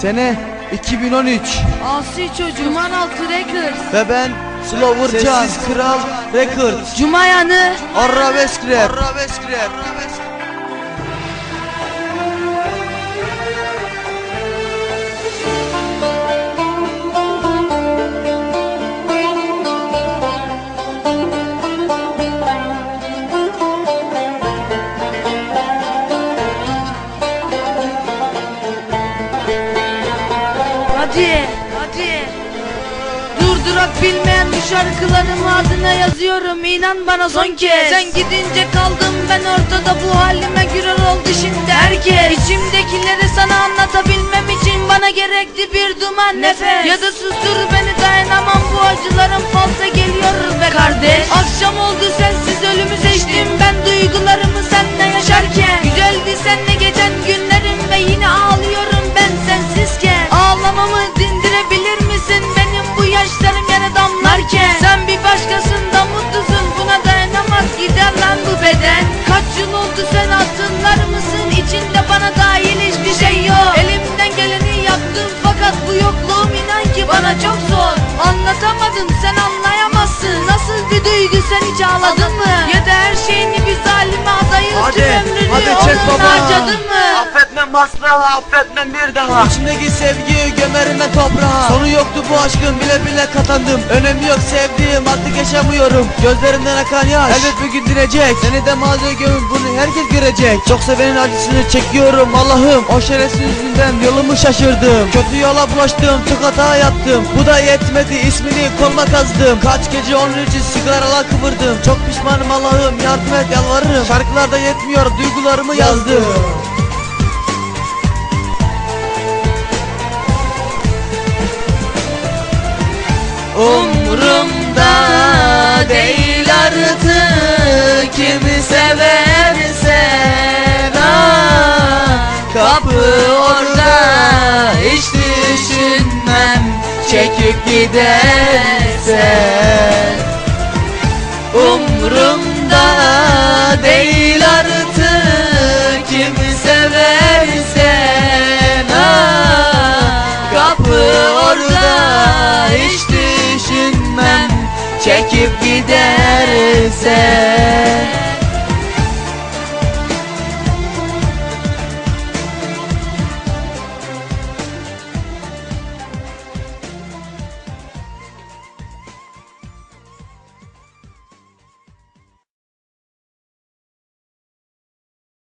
Sene 2013 Asi çocuğu. Duman altı Records. ve ben Slower Sessiz Kral Records Cuma yanı. Arabesk Hadi. Hadi. Durdurak bilmeyen bu şarkılarımı adına yazıyorum. İnan bana son kez. Sen gidince kaldım ben ortada. Bu halime gürer oldu şimdi. Herkes. İçimdekileri sana anlatabilmem için bana gerekti bir duman nefes. Ya da sustur beni dayanamam. Bu acılarım fazla geliyor be kardeş. Akşam oldu sensiz ölümü seçtim. Ben duygularımı seninle yaşarken. Güzeldi seninle geçen günlerim ve yine ağlıyorum ben sensizken Nasıl bir duygu sen hiç ağladın mı? Ya da her şeyini bir zalime adayı Hadi, tüm ömrünü hadi çek onunla baba. harcadın mı Asla affetmem bir daha. İçimdeki sevgiyi gömerim ben toprağa. Sonu yoktu bu aşkın bile bile katandım. Önemi yok sevdiğim artık yaşamıyorum. Gözlerimden akan yaş Elbet bir gün dinecek. Seni de mazi gömüp bunu herkes görecek. Çok sevenin acısını çekiyorum Allah'ım. O şerefsiz yüzünden yolumu şaşırdım. Kötü yola bulaştım çok hata yaptım. Bu da yetmedi ismini koluma kazdım. Kaç gece onun için sigaralar kıvırdım. Çok pişmanım Allah'ım yardım et yalvarırım. Şarkılarda yetmiyor duygularımı yazdım Umrumda değil artık. Kimi seversen ah, Kapı orada. Hiç düşünmem çekip gidersen Umrumda değil artık. Kimi seversen Kapı orada. Hiç çekip gidersen